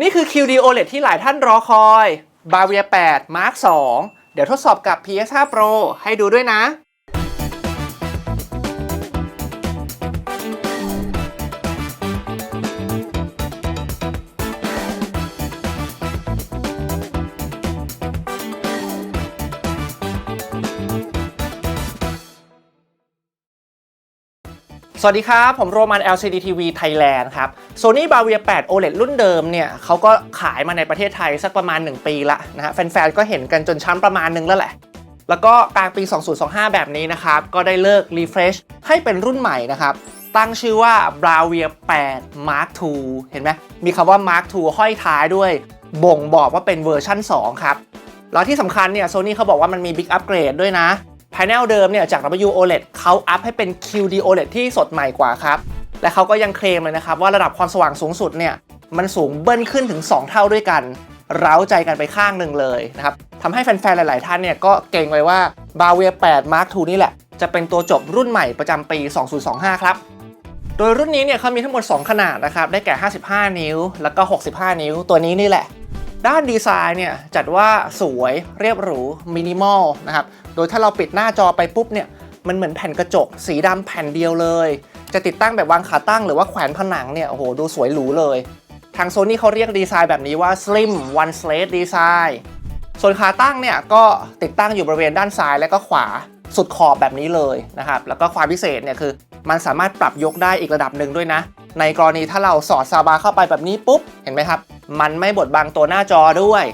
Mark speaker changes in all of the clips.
Speaker 1: นี่คือ QD OLED ที่หลายท่านรอคอย Bavia 8 Mark 2 เดี๋ยวทดสอบกับ PS5 Pro ให้ดูด้วยนะ สวัสดีครับ ผมโรมัน LCD TV Thailand ครับ Sony Bravia 8 OLED รุ่นเดิมเนี่ยเขาก็ขายมาในประเทศไทยสักประมาณ 1 ปีละนะฮะแฟนๆ ก็เห็นกันจนช้ำประมาณนึงแล้วแหละ แล้วก็กลางปี 2025 แบบนี้นะครับ ก็ได้เลิก refresh ให้เป็นรุ่นใหม่นะครับ ตั้งชื่อว่า Bravia 8 Mark II เห็นไหมมีคำว่า Mark II ห้อยท้ายด้วย บ่งบอกว่าเป็นเวอร์ชั่น 2 ครับ แล้วที่สำคัญเนี่ยโซนี่เขาบอกว่ามันมี Big Upgrade ด้วยนะ ภายในเดิมเนี่ยจาก W OLED เขาอัพให้เป็น QD OLED ที่สดใหม่กว่าครับ และเขาก็ยังเคลมเลยนะครับว่าระดับความสว่างสูงสุดเนี่ยมันสูงเบิ้ลขึ้นถึง 2 เท่าด้วยกัน เร้าใจกันไปข้างหนึ่งเลยนะครับทำให้แฟนๆ หลาย ๆ ท่านเนี่ยก็เก่งไว้ว่า Bravia 8 Mark II นี่แหละ จะเป็นตัวจบรุ่นใหม่ประจำปี 2025 ครับ โดยรุ่นนี้เนี่ยเขามีทั้งหมด 2 ขนาดนะครับ ได้แก่ 55 นิ้ว แล้วก็ 65 นิ้ว ตัวนี้นี่แหละ ด้านดีไซน์เนี่ยจัดว่าสวยเรียบหรูมินิมอลนะครับ โดยถ้าเราปิดหน้าจอไปปุ๊บเนี่ยมันเหมือนแผ่นกระจก สีดำแผ่นเดียวเลย จะติดตั้งแบบวางขาตั้งหรือว่าแขวนผนังเนี่ยโอ้โหดูสวยหรูเลย ทางโซนี่เขาเรียกดีไซน์แบบนี้ว่า Slim One Slate Design ส่วนขาตั้งเนี่ยก็ติดตั้งอยู่บริเวณด้านซ้ายและก็ขวาสุดขอบแบบนี้เลยนะครับ แล้วก็ความพิเศษเนี่ยคือ มันสามารถปรับยกได้อีกระดับหนึ่งด้วยนะ ในกรณีถ้าเราสอดซาวบาเข้าไปแบบนี้ปุ๊บ เห็นไหมครับ มันไม่บดบังตัวหน้าจอด้วย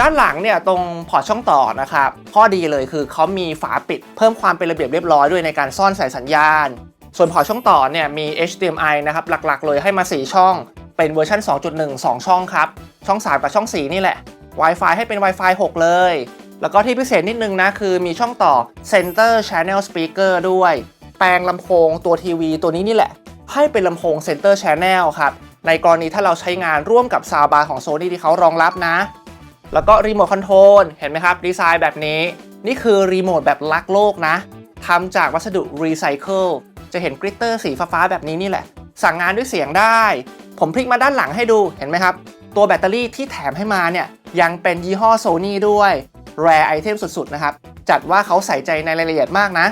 Speaker 1: ด้านหลังเนี่ยตรงพอร์ตช่องต่อนะครับข้อดีเลยคือเขามีฝาปิดเพิ่มความเป็นระเบียบเรียบร้อยด้วยในการซ่อนสายสัญญาณ ส่วนพอร์ตช่องต่อเนี่ยมี HDMI นะครับหลักๆ เลยให้มา 4 ช่อง เป็นเวอร์ชัน2.1 2 ช่องครับ ช่อง 3 กับช่อง 4 นี่แหละ Wi-Fi ให้เป็น Wi-Fi 6 เลย แล้วก็ที่พิเศษนิดนึงนะคือมีช่องต่อ Center Channel Speaker ด้วย แปลงลำโพงตัวทีวีตัวนี้นี่แหละ ให้เป็นลำโพง Center Channel ครับในกรณีถ้าเราใช้งานร่วมกับซาวบาร์ของ Sony ที่เขารองรับนะ แล้วก็รีโมทคอนโทรลเห็นไหมครับ ดีไซน์แบบนี้ นี่คือรีโมทแบบรักโลกนะทำจากวัสดุรีไซเคิลจะเห็นกริตเตอร์สีฟ้าแบบนี้นี่แหละ สั่งงานด้วยเสียงได้ ผมพลิกมาด้านหลังให้ดูเห็นไหมครับ ตัวแบตเตอรี่ที่แถมให้มาเนี่ยยังเป็นยี่ห้อโซนี่ด้วยแรไอเทมสุดๆนะครับ จัดว่าเขาใส่ใจในรายละเอียดมากนะ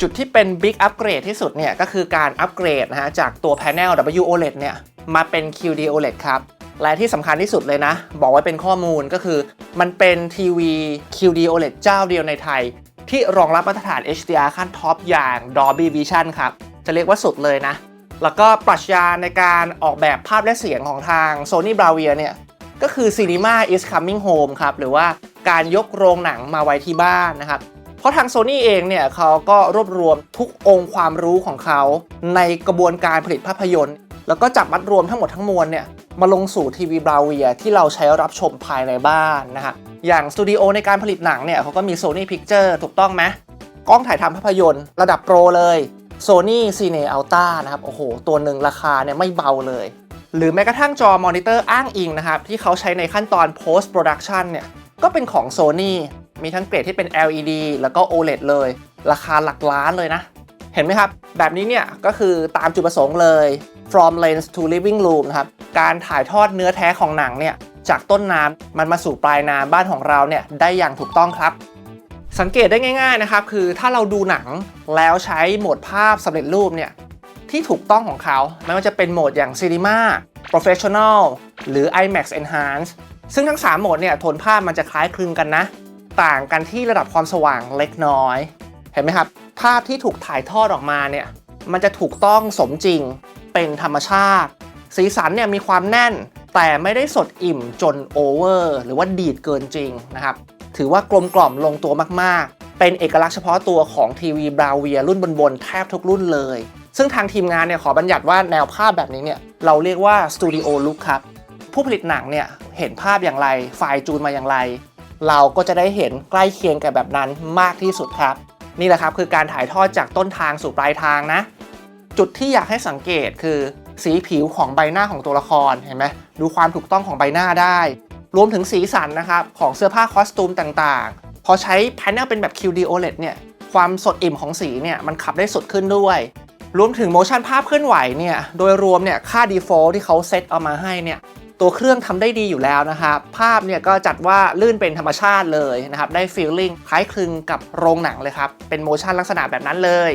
Speaker 1: จุดที่เป็น Big Upgrade ที่สุดเนี่ยก็คือการอัปเกรดนะฮะจากตัว Panel W OLED เนี่ยมาเป็น QD OLED ครับ และที่สำคัญที่สุดเลยนะ บอกไว้เป็นข้อมูลก็คือ มันเป็นทีวี QD OLED เจ้าเดียวในไทย ที่รองรับมาตรฐาน HDR ขั้นท็อปอย่าง Dolby Vision ครับ จะเรียกว่าสุดเลยนะ แล้วก็ปรัชญาในการออกแบบภาพและเสียงของทาง Sony Bravia เนี่ย ก็คือ Cinema is coming home ครับ หรือว่าการยกโรงหนังมาไว้ที่บ้านนะครับเพราะทาง Sony เองเนี่ยเขาก็รวบรวมทุกองค์ความรู้ของเขา ในกระบวนการผลิตภาพยนตร์ แล้วก็จับมัดรวมทั้งหมดทั้งมวลเนี่ยมาลงสู่ทีวีบราเวียที่เราใช้รับชมภายในบ้านนะฮะอย่างสตูดิโอในการผลิตหนังเนี่ยเขาก็มี Sony Picture ถูกต้องไหมกล้องถ่ายทำภาพยนตร์ระดับโปรเลย Sony Cine Alta นะครับโอ้โห ตัวหนึ่งราคาเนี่ยไม่เบาเลย หรือแม้กระทั่งจอมอนิเตอร์อ้างอิงนะครับที่เขาใช้ในขั้นตอน post production เนี่ยก็เป็นของ Sony มีทั้งเกรดที่เป็น LED แล้วก็ OLED เลย ราคาหลักล้านเลยนะ เห็นไหมครับ แบบนี้เนี่ยก็คือตามจุดประสงค์เลย from lens to living room นะครับ การถ่ายทอดเนื้อแท้ของหนังเนี่ยจากต้นน้ำมันมาสู่ปลายน้ำบ้านของเราเนี่ยได้อย่างถูกต้องครับ สังเกตได้ง่าย ๆนะครับ คือถ้าเราดูหนังแล้วใช้โหมดภาพสำเร็จรูปเนี่ยที่ถูกต้องของเขาไม่ว่าจะเป็นโหมดอย่าง Cinema Professional หรือ IMAX Enhance ซึ่งทั้ง 3 โหมดเนี่ยโทนภาพมันจะคล้ายคลึงกันนะ ต่างกันที่ระดับความสว่างเล็กน้อย เห็นไหมครับ ภาพที่ถูกถ่ายทอดออกมาเนี่ยมันจะถูกต้องสมจริง เป็นธรรมชาติ สีสันเนี่ยมีความแน่น แต่ไม่ได้สดอิ่มจนโอเวอร์หรือว่าดีดเกินจริงนะครับ ถือว่ากลมกล่อมลงตัวมากๆ เป็นเอกลักษณ์เฉพาะตัวของทีวีบราเวียรุ่นบนๆแทบทุกรุ่นเลย ซึ่งทางทีมงานเนี่ยขอบัญญัติว่าแนวภาพแบบนี้เนี่ยเราเรียกว่าสตูดิโอลุคครับผู้ผลิตหนังเนี่ยเห็นภาพอย่างไรไฟล์จูนมาอย่างไร เราก็จะได้เห็นใกล้เคียงกับแบบนั้นมากที่สุดครับ นี่แหละครับคือการถ่ายทอดจากต้นทางสู่ปลายทางนะ จุดที่อยากให้สังเกตคือสีผิวของใบหน้าของตัวละครเห็นไหมดูความถูกต้องของใบหน้าได้ รวมถึงสีสันนะครับของเสื้อผ้าคอสตูมต่างๆ พอใช้แพนเนลเป็นแบบ QD OLED เนี่ยความสดอิ่มของสีเนี่ยมันขับได้สดขึ้นด้วย รวมถึงโมชั่นภาพเคลื่อนไหวเนี่ยโดยรวมเนี่ยค่า default ที่เขาเซตเอามาให้เนี่ยตัวเครื่องทำได้ดีอยู่แล้วนะครับ ภาพเนี่ยก็จัดว่าลื่นเป็นธรรมชาติเลยนะครับ ได้ฟีลลิ่งคล้ายคลึงกับโรงหนังเลยครับ เป็นโมชั่นลักษณะแบบนั้นเลย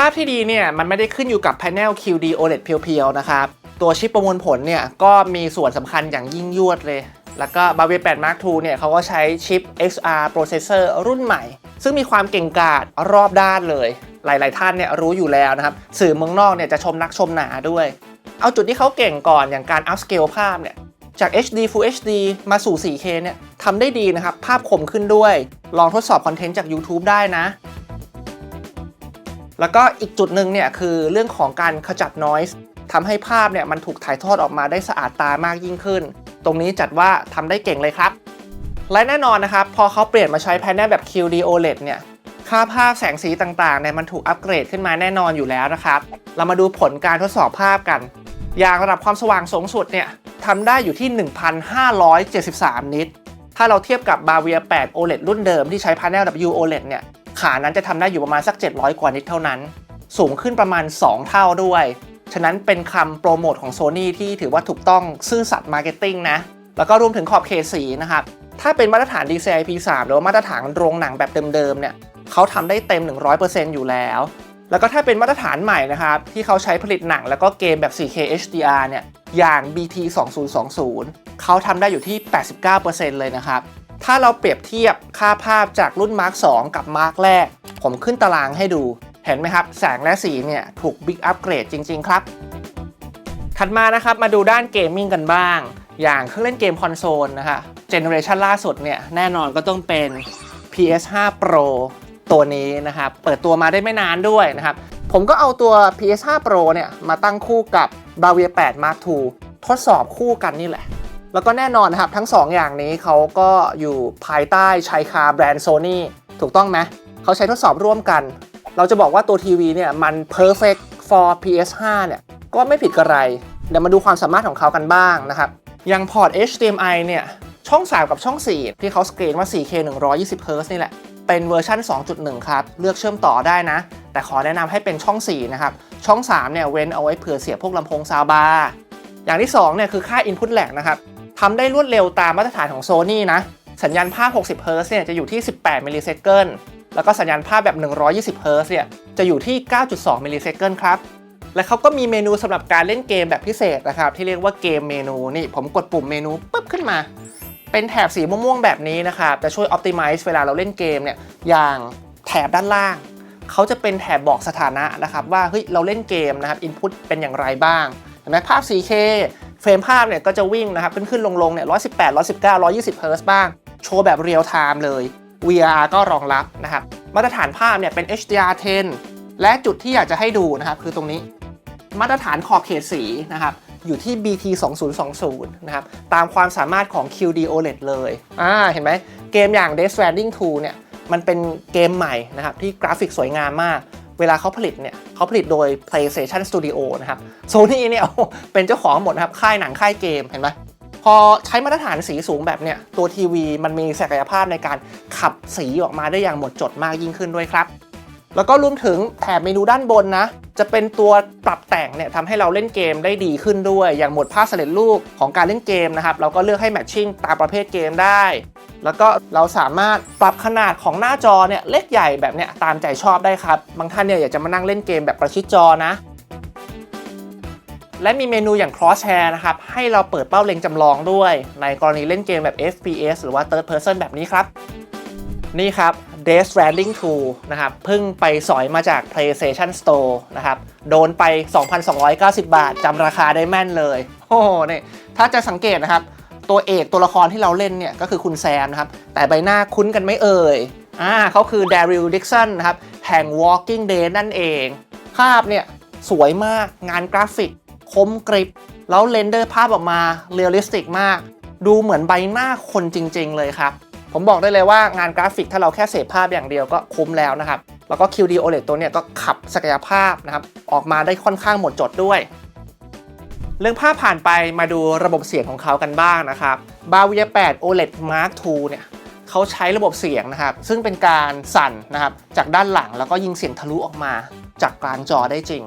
Speaker 1: ภาพที่ดีเนี่ยมันไม่ได้ขึ้นอยู่กับแผง QD OLED เพียวๆนะครับตัวชิปประมวลผลเนี่ยก็มีส่วนสำคัญอย่างยิ่งยวดเลย แล้วก็ b a v i a 8 Mark II เนี่ยเขาก็ใช้ชิป XR processor รุ่นใหม่ ซึ่งมีความเก่งกาจรอบด้านเลย หลายๆ ท่านเนี่ยรู้อยู่แล้วนะครับ สื่อเมืองนอกเนี่ยจะชมนักชมหนาด้วย เอาจุดที่เขาเก่งก่อนอย่างการ upscale ภาพเนี่ยจาก HD Full HD มาสู่ 4K เนี่ยทำได้ดีนะครับ ภาพคมขึ้นด้วย ลองทดสอบคอนเทนต์จาก YouTube ได้นะ แล้วก็อีกจุดหนึ่งเนี่ยคือเรื่องของการขจัด noise ทำให้ภาพเนี่ยมันถูกถ่ายทอดออกมาได้สะอาดตามากยิ่งขึ้น ตรงนี้จัดว่าทำได้เก่งเลยครับ และแน่นอนนะครับ พอเขาเปลี่ยนมาใช้แพนเนลแบบ QD OLED เนี่ยค่าภาพแสงสีต่างๆเนี่ยมันถูกอัปเกรดขึ้นมาแน่นอนอยู่แล้วนะครับ เรามาดูผลการทดสอบภาพกัน อย่างระดับความสว่างสูงสุดเนี่ยทำได้อยู่ที่ 1,573 นิตถ้าเราเทียบกับ Bavia 8 OLED รุ่นเดิมที่ใช้ Panel W OLED เนี่ย ขานั้นจะทำได้อยู่ประมาณสัก 700 กว่านิตเท่านั้น สูงขึ้นประมาณ 2 เท่าด้วย ฉะนั้นเป็นคำโปรโมทของ Sony ที่ถือว่าถูกต้องซื่อสัตย์มาร์เก็ตติ้งนะ แล้วก็รวมถึงขอบเขตสีนะครับ ถ้าเป็นมาตรฐาน DCI P3 หรือว่ามาตรฐานโรงหนังแบบเดิมๆเนี่ยเขาทำได้เต็ม 100%อยู่แล้ว แล้วก็ถ้าเป็นมาตรฐานใหม่นะครับที่เขาใช้ผลิตหนังแล้วก็เกมแบบ 4K HDR เนี่ยอย่าง BT 2020เขาทำได้อยู่ที่ 89%เลยนะครับ ถ้าเราเปรียบเทียบค่าภาพจากรุ่น Mark 2 กับ Mark แรก ผมขึ้นตารางให้ดู เห็นไหมครับ แสงและสีเนี่ยถูกบิ๊กอัปเกรดจริง ๆ ครับ ถัดมานะครับมาดูด้านเกมมิ่งกันบ้าง อย่างเครื่องเล่นเกมคอนโซลนะคะเจเนอเรชันล่าสุดเนี่ยแน่นอนก็ต้องเป็น PS5 Pro ตัวนี้นะครับ เปิดตัวมาได้ไม่นานด้วยนะครับ ผมก็เอาตัว PS5 Pro เนี่ยมาตั้งคู่กับ Bravia 8 Mark II ทดสอบคู่กันนี่แหละ แล้วก็แน่นอนครับทั้ง 2 อย่างนี้เขาก็อยู่ภายใต้ชายคาแบรนด์ Sony ถูกต้องไหมเขาใช้ทดสอบร่วมกัน เราจะบอกว่าตัวทีวีเนี่ยมัน perfect for PS5 เนี่ยก็ไม่ผิดกระไร เดี๋ยวมาดูความสามารถของเขากันบ้างนะครับ อย่างพอร์ต HDMI เนี่ยช่อง 3 กับช่อง 4 ที่เขาสกรีนว่า 4K 120Hz นี่แหละ เป็นเวอร์ชัน2.1 ครับ เลือกเชื่อมต่อได้นะ แต่ขอแนะนำให้เป็นช่อง 4 นะครับ ช่อง 3 เนี่ยเว้นเอาไว้เผื่อเสียบพวกลำโพงซาวบาร์อย่างที่ 2 เนี่ยคือค่า Input lag นะครับ ทำได้รวดเร็วตามมาตรฐานของ Sony นะ สัญญาณภาพ 60Hz เนี่ยจะอยู่ที่ 18มิลลิเซคันแล้วก็สัญญาณภาพแบบ 120Hz เนี่ยจะอยู่ที่ 9.2มิลลิเซคันครับ และเขาก็มีเมนูสำหรับการเล่นเกมแบบพิเศษนะครับ ที่เรียกว่าเกมเมนูนี่ผมกดปุ่มเมนูปุ๊บขึ้นมา เป็นแถบสีม่วงๆแบบนี้นะครับ จะช่วย Optimize เวลาเราเล่นเกมเนี่ยอย่างแถบด้านล่างเขาจะเป็นแถบบอกสถานะนะครับว่าเฮ้ยเราเล่นเกมนะครับ Input เป็นอย่างไรบ้างเห็นไหมภาพ 4K ฟรมภาพเนี่ยก็จะวิ่งนะครับขึ้นๆลงๆเนี่ย118 119 120 Hz บ้าง โชว์แบบเรียลไทม์เลย VR ก็รองรับนะครับ มาตรฐานภาพเนี่ยเป็น HDR10 และจุดที่อยากจะให้ดูนะครับคือตรงนี้ มาตรฐานขอบเขตสีนะครับอยู่ที่ BT 2020นะครับ ตามความสามารถของ QD OLED เลย อ่า เห็นไหม เกมอย่าง Death Stranding 2 เนี่ย มันเป็นเกมใหม่นะครับ ที่กราฟิกสวยงามมาก เวลาเขาผลิตเนี่ยเขาผลิตโดย PlayStation Studio นะครับโซนี่เนี่ยเป็นเจ้าของหมดนะครับ ค่ายหนังค่ายเกมเห็นไหมพอใช้มาตรฐานสีสูงแบบเนี้ยตัวทีวีมันมีศักยภาพในการขับสีออกมาได้อย่างหมดจดมากยิ่งขึ้นด้วยครับ แล้วก็รวมถึงแถบเมนูด้านบนนะ จะเป็นตัวปรับแต่งเนี่ยทำให้เราเล่นเกมได้ดีขึ้นด้วย อย่างหมดภาพสำเร็จรูปของการเล่นเกมนะครับ เราก็เลือกให้แมทชิ่งตามประเภทเกมได้ แล้วก็เราสามารถปรับขนาดของหน้าจอเนี่ยเล็กใหญ่แบบเนี้ยตามใจชอบได้ครับ บางท่านเนี่ยอยากจะมานั่งเล่นเกมแบบประชิดจอนะและมีเมนูอย่าง crosshair นะครับ ให้เราเปิดเป้าเล็งจำลองด้วย ในกรณีเล่นเกมแบบ FPS หรือว่า third person แบบนี้ครับ นี่ครับ Death Stranding 2 นะครับ เพิ่งไปสอยมาจาก PlayStation Store นะครับ โดนไป 2,290 บาทจำราคาได้แม่นเลย โอ้โหนี่ยถ้าจะสังเกตนะครับ ตัวเอกตัวละครที่เราเล่นเนี่ย ก็คือคุณแซมนะครับ แต่ใบหน้าคุ้นกันไม่เอ่ย อ่าเขาคือ Daryl Dixon นะครับ แห่ง Walking Dead นั่นเอง ภาพเนี่ย สวยมากงานกราฟิก คมกริบ แล้วเรนเดอร์ภาพออกมาเรียลลิสติกมาก ดูเหมือนใบหน้าคนจริง ๆ เลยครับ ผมบอกได้เลยว่างานกราฟิกถ้าเราแค่เสพภาพอย่างเดียวก็คุ้มแล้วนะครับ แล้วก็ QD OLED ตัวเนี้ยก็ขับศักยภาพนะครับออกมาได้ค่อนข้างหมดจดด้วยเรื่องภาพผ่านไปมาดูระบบเสียงของเขากันบ้างนะครับ Bavia 8 OLED Mark II เนี่ยเขาใช้ระบบเสียงนะครับ ซึ่งเป็นการสั่นนะครับ จากด้านหลังแล้วก็ยิงเสียงทะลุออกมา จากกลางจอได้จริง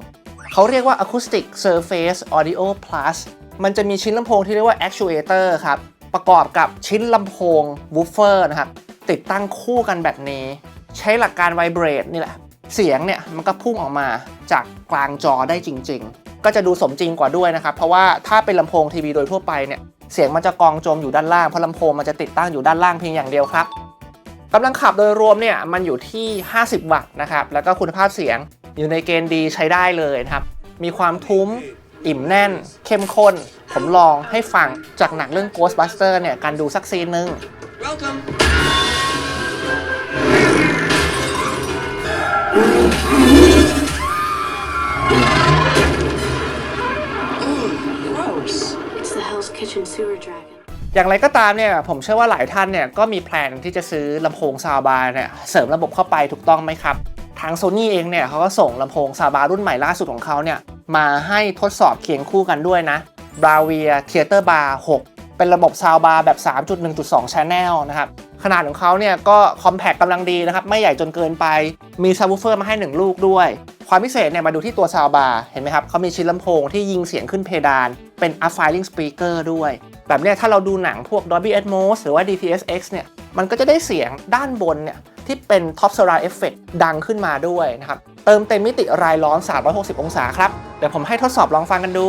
Speaker 1: เขาเรียกว่า Acoustic Surface Audio Plus มันจะมีชิ้นลำโพงที่เรียกว่า actuator ครับ ประกอบกับชิ้นลำโพง woofer นะครับติดตั้งคู่กันแบบนี้ ใช้หลักการ vibrate นี่แหละ เสียงเนี่ยมันก็พุ่งออกมาจากกลางจอได้จริง ๆ ก็จะดูสมจริงกว่าด้วยนะครับ เพราะว่าถ้าเป็นลำโพงทีวีโดยทั่วไปเนี่ยเสียงมันจะกองจมอยู่ด้านล่างเพราะลำโพงมันจะติดตั้งอยู่ด้านล่างเพียงอย่างเดียวครับกำลังขับโดยรวมเนี่ยมันอยู่ที่ 50 วัตต์นะครับแล้วก็คุณภาพเสียงอยู่ในเกณฑ์ดีใช้ได้เลยนะครับมีความทุ้ม อิ่มแน่น เข้มข้น ผมลองให้ฟังจากหนังเรื่อง Ghostbuster เนี่ย การดูสักซีนหนึ่ง
Speaker 2: Welcome. Gross.
Speaker 3: It's the Hell's Kitchen sewer dragon.
Speaker 1: อย่างไรก็ตามเนี่ยผมเชื่อว่าหลายท่านเนี่ยก็มีแพลนที่จะซื้อลำโพงซาวบาร์เนี่ยเสริมระบบเข้าไปถูกต้องไหมครับ ทาง Sony เองเนี่ยเขาก็ส่งลำโพงซาวบาร์รุ่นใหม่ล่าสุดของเขาเนี่ย มาให้ทดสอบเคียงคู่กันด้วยนะ Bravia Theater Bar 6 เป็นระบบซาวบาร์แบบ 3.1.2 Channel นะครับ ขนาดของเขาเนี่ยก็คอมแพคกำลังดีนะครับ ไม่ใหญ่จนเกินไป มีซับวูเฟอร์มาให้ 1 ลูกด้วย ความพิเศษเนี่ยมาดูที่ตัวซาวบาร์เห็นไหมครับเขามีชิ้นลำโพงที่ยิงเสียงขึ้นเพดาน เป็น up firing speaker ด้วย แบบเนี้ยถ้าเราดูหนังพวก Dolby Atmos หรือว่า DTS:X เนี่ยมันก็จะได้เสียงด้านบนเนี่ยที่เป็น Top Surround Effect ดังขึ้นมาด้วยนะครับเติมเต็มมิติรายล้อม 360 องศาครับเดี๋ยวผมให้ทดสอบลองฟังกันดู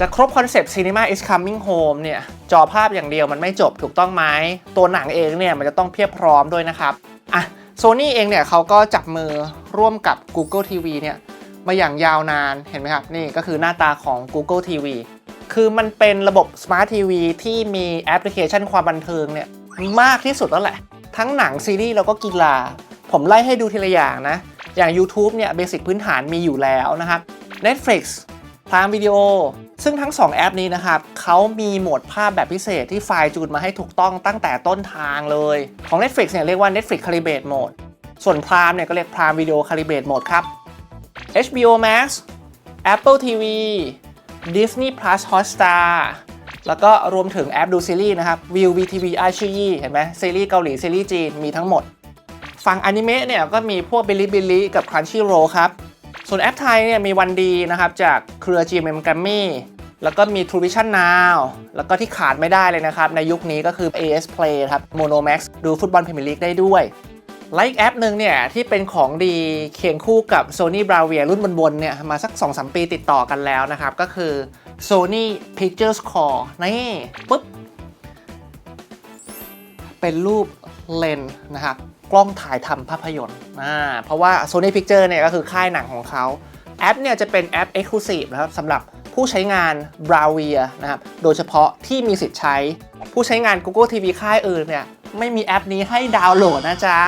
Speaker 1: จะครบคอนเซปต์ Cinema is coming home เนี่ย จอภาพอย่างเดียวมันไม่จบถูกต้องไหมตัวหนังเองเนี่ย มันจะต้องเพียบพร้อมด้วยนะครับ อะ Sony เองเนี่ยเขาก็จับมือร่วมกับ Google TV เนี่ย มาอย่างยาวนานเห็นไหมครับ นี่ก็คือหน้าตาของ Google TV คือมันเป็นระบบ Smart TV ที่มีแอปพลิเคชันความบันเทิงเนี่ย มากที่สุดแล้วแหละ ทั้งหนังซีรีส์แล้วก็กีฬา ผมไล่ให้ดูทีละอย่างนะ อย่าง YouTube เนี่ยเบสิกพื้นฐานมีอยู่แล้วนะครับ Netflix พรามวิดีโอ ซึ่งทั้ง 2 แอปนี้นะครับเขามีโหมดภาพแบบพิเศษที่ไฟล์จูนมาให้ถูกต้องตั้งแต่ต้นทางเลย ของ Netflix เนี่ยเรียกว่า Netflix Calibrate Mode ส่วน Prime เนี่ยก็เรียก Prime Video Calibrate Mode ครับ HBO Max Apple TV Disney Plus Hotstar แล้วก็รวมถึงแอปดูซีรีส์นะครับ View VTV i อ i เห็นไหมซีรีส์เกาหลี ซีรีส์จีน มีทั้งหมด ฝั่งอนิเมะเนี่ยก็มีพวก Bilibili กับ Crunchyroll ครับ ส่วนแอปไทยเนี่ยมีวันดีนะครับจากเครือ GMM Grammy แล้วก็มี True Vision Now แล้วก็ที่ขาดไม่ได้เลยนะครับ ในยุคนี้ก็คือ AS Play ครับ Monomax ดูฟุตบอลพรีเมียร์ลีกได้ด้วยไลค์แอปหนึ่งเนี่ยที่เป็นของดีเคียงคู่กับ Sony Bravia รุ่นบนๆเนี่ยมาสัก 2-3 ปีติดต่อกันแล้วนะครับ ก็คือ Sony Pictures Core นี่ปุ๊บ เป็นรูปเลนนะครับ กล้องถ่ายทำภาพยนตร์อ่าเพราะว่า Sony Picture เนี่ยก็คือค่ายหนังของเขาแอปเนี่ยจะเป็นแอป Exclusive นะครับสำหรับผู้ใช้งาน Bravia นะครับโดยเฉพาะที่มีสิทธิ์ใช้ ผู้ใช้งาน Google TV ค่ายอื่นเนี่ยไม่มีแอปนี้ให้ดาวน์โหลดนะจ๊ะ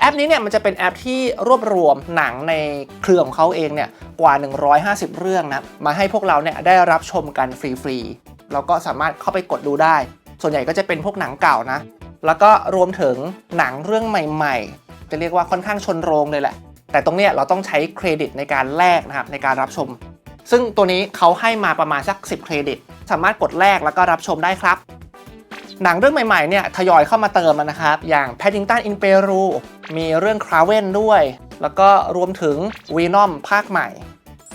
Speaker 1: แอปนี้เนี่ยมันจะเป็นแอปที่รวบรวมหนังในเครือของเขาเองเนี่ยกว่า 150 เรื่องนะมาให้พวกเราเนี่ยได้รับชมกันฟรีๆเราก็สามารถเข้าไปกดดูได้ ส่วนใหญ่ก็จะเป็นพวกหนังเก่านะ แล้วก็รวมถึงหนังเรื่องใหม่ๆ จะเรียกว่าค่อนข้างชนโรงเลยแหละ แต่ตรงเนี้ยเราต้องใช้เครดิตในการแลกนะครับในการรับชม ซึ่งตัวนี้เขาให้มาประมาณสัก 10 เครดิต สามารถกดแลกแล้วก็รับชมได้ครับ หนังเรื่องใหม่ๆเนี่ยทยอยเข้ามาเติมนะครับ อย่าง Paddington in Peru มีเรื่อง Craven ด้วย แล้วก็รวมถึง Venom ภาคใหม่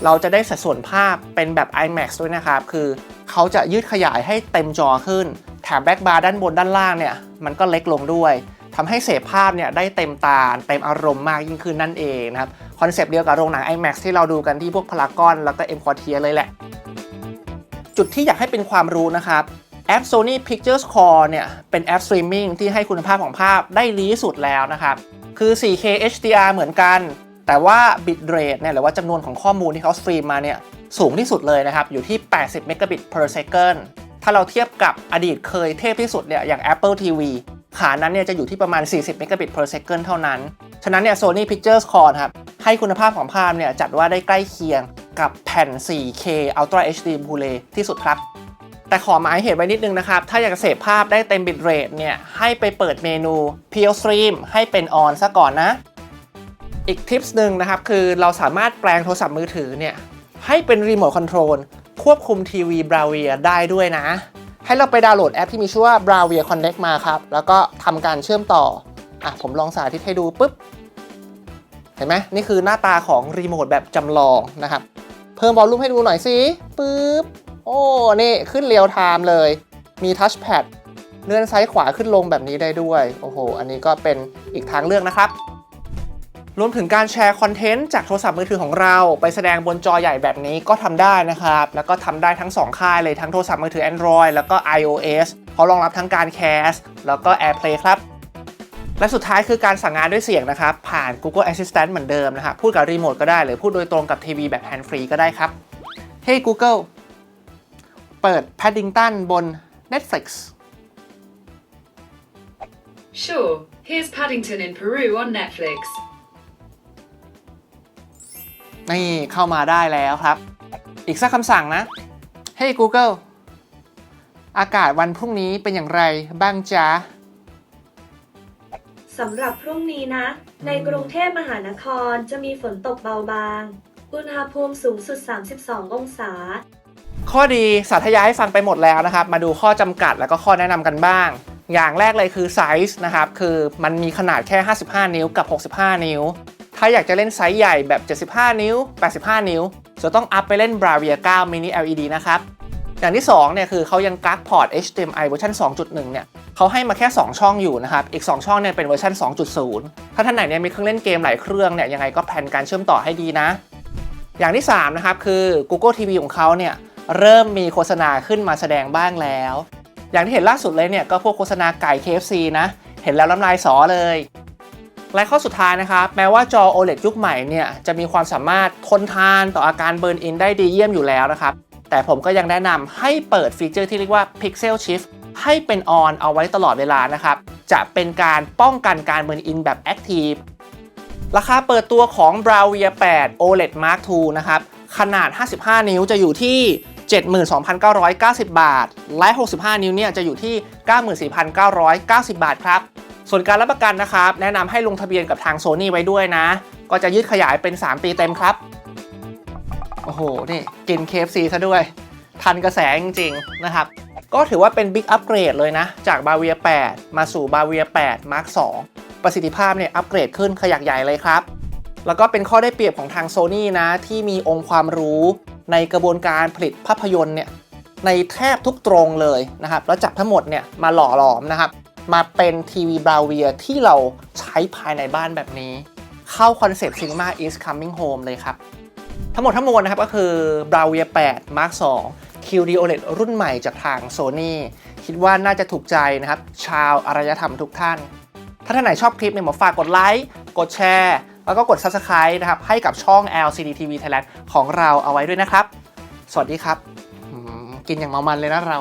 Speaker 1: เราจะได้สัดส่วนภาพเป็นแบบ IMAX ด้วยนะครับ คือเขาจะยืดขยายให้เต็มจอขึ้น แถบแบ็กบาร์ด้านบนด้านล่างเนี่ยมันก็เล็กลงด้วยทำให้เสพภาพเนี่ยได้เต็มตาเต็มอารมณ์มากยิ่งขึ้นนั่นเองนะครับคอนเซปต์เดียวกับโรงหนัง IMAX ที่เราดูกันที่พวกพารากอนแล้วก็ M Quartier เลยแหละ จุดที่อยากให้เป็นความรู้นะครับแอป Sony Pictures Core เนี่ยเป็นแอปสตรีมมิ่งที่ให้คุณภาพของภาพได้ดีสุดแล้วนะครับ คือ 4K HDR เหมือนกัน แต่ว่า bitrate เนี่ยหรือว่าจำนวนของข้อมูลที่เขาสตรีมมาเนี่ยสูงที่สุดเลยนะครับ อยู่ที่ 80 m b p s ถ้าเราเทียบกับอดีตเคยเทพที่สุดเนี่ยอย่าง Apple TV ขานั้นเนี่ยจะอยู่ที่ประมาณ 40 megabit per second เท่านั้น ฉะนั้นเนี่ย Sony Pictures Core ครับ ให้คุณภาพของภาพเนี่ยจัดว่าได้ใกล้เคียงกับแผ่น 4K Ultra HD Blu-ray ที่สุดครับ แต่ขอหมายเหตุไว้นิดนึงนะครับ ถ้าอยากจะเสพภาพได้เต็มบิตเรทเนี่ย ให้ไปเปิดเมนู p l Stream ให้เป็น on ซะก่อนนะ อีกทิปส์หนึ่งนะครับ คือเราสามารถแปลงโทรศัพท์มือถือเนี่ยให้เป็นรีโมทคอนโทรล ควบคุมทีวี Bravia ได้ด้วยนะ ให้เราไปดาวน์โหลดแอปที่มีชื่อว่า Bravia Connect มาครับ แล้วก็ทำการเชื่อมต่อ อะ ผมลองสาธิตให้ดูปุ๊บ เห็นไหมนี่คือหน้าตาของรีโมทแบบจำลองนะครับ เพิ่มวอลลุ่มให้ดูหน่อยสิปึ๊บ โอ้ นี่ขึ้นเรียลไทม์เลย มีทัชแพดเลื่อนซ้ายขวาขึ้นลงแบบนี้ได้ด้วย โอ้โห อันนี้ก็เป็นอีกทางเลือกนะครับ รวมถึงการแชร์คอนเทนต์จากโทรศัพท์มือถือของเราไปแสดงบนจอใหญ่แบบนี้ก็ทำได้นะครับ แล้วก็ทำได้ทั้ง 2 ค่ายเลยทั้งโทรศัพท์มือถือ Android แล้วก็ iOS เพรารองรับทั้งการ Cast แล้วก็ AirPlay ครับ และสุดท้ายคือการสั่งงานด้วยเสียงนะครับ ผ่าน Google Assistant เหมือนเดิมนะครับพูดกับรีโมทก็ได้หรือพูดโดยตรงกับทีวีแบบ Hand Free ก็ได้ครับ Hey Google เปิด Paddington บน Netflix
Speaker 2: Sure, here's Paddington in Peru on Netflix.
Speaker 1: นี่เข้ามาได้แล้วครับ อีกสักคำสั่งนะ Hey Google อากาศวันพรุ่งนี้เป็นอย่างไรบ้างจ๊ะ
Speaker 4: สำหรับพรุ่งนี้นะ ในกรุงเทพมหานครจะมีฝนตกเบาบาง อุณหภูมิสูงสุด 32 องศา
Speaker 1: ข้อดีสาธยายให้ฟังไปหมดแล้วนะครับ มาดูข้อจำกัดแล้วก็ข้อแนะนำกันบ้าง อย่างแรกเลยคือไซส์นะครับ คือมันมีขนาดแค่ 55 นิ้วกับ 65 นิ้ว ถ้าอยากจะเล่นไซส์ใหญ่แบบ 75 นิ้ว 85 นิ้ว จะต้องอัพไปเล่น Bravia 9 Mini LED นะครับอย่างที่2เนี่ยคือเขายังกักพอร์ต HDMI เวอร์ชัน2.1 เนี่ยเขาให้มาแค่ 2 ช่องอยู่นะครับ อีก 2 ช่องเนี่ยเป็นเวอร์ชัน2.0 ถ้าท่านไหนเนี่ยมีเครื่องเล่นเกมหลายเครื่องเนี่ยยังไงก็แพลนการเชื่อมต่อให้ดีนะ อย่างที่ 3 นะครับ คือ Google TV ของเขาเนี่ยเริ่มมีโฆษณาขึ้นมาแสดงบ้างแล้ว อย่างที่เห็นล่าสุดเลยเนี่ยก็พวกโฆษณาไก่ KFC นะ เห็นแล้วน้ำลายสอเลย และข้อสุดท้ายนะครับ แม้ว่าจอ OLED ยุคใหม่เนี่ยจะมีความสามารถทนทานต่ออาการเบิร์นอินได้ดีเยี่ยมอยู่แล้วนะครับ แต่ผมก็ยังแนะนำให้เปิดฟีเจอร์ที่เรียกว่า Pixel Shift ให้เป็น on เอาไว้ตลอดเวลานะครับ จะเป็นการป้องกันการเบิร์นอินแบบ Active ราคาเปิดตัวของ Bravia 8 OLED Mark II นะครับ ขนาด 55 นิ้วจะอยู่ที่ 72,990 บาท และ 65 นิ้วเนี่ยจะอยู่ที่ 94,990 บาทครับ ส่วนการรับประกันนะครับ แนะนำให้ลงทะเบียนกับทาง Sony ไว้ด้วยนะ ก็จะยืดขยายเป็น 3 ปีเต็มครับ โอ้โห นี่กิน KFC ซะด้วย ทันกระแสจริงๆนะครับ ก็ถือว่าเป็นบิ๊กอัปเกรดเลยนะ จาก Bravia 8มาสู่ Bravia 8 Mark 2 ประสิทธิภาพเนี่ยอัปเกรดขึ้นขยักใหญ่เลยครับ แล้วก็เป็นข้อได้เปรียบของทาง Sony นะ ที่มีองค์ความรู้ในกระบวนการผลิตภาพยนตร์เนี่ยในแทบทุกตรงเลยนะครับ แล้วจับทั้งหมดเนี่ยมาหล่อหลอมนะครับ มาเป็นทีวีบราเวียที่เราใช้ภายในบ้านแบบนี้ เข้าคอนเซ็ปต์ Cinema is coming home เลยครับ ทั้งหมดทั้งมวลนะครับก็คือ Bravia 8 Mark 2 QD OLED รุ่นใหม่จากทาง Sony คิดว่าน่าจะถูกใจนะครับ ชาวอารยธรรมทุกท่าน ถ้าท่านไหนชอบคลิปเนี่ยหมอฝากกดไลค์ กดแชร์ แล้วก็กด Subscribe นะครับ ให้กับช่อง LCD TV Thailand ของเราเอาไว้ด้วยนะครับ สวัสดีครับ กินอย่างเมามันเลยนะเรา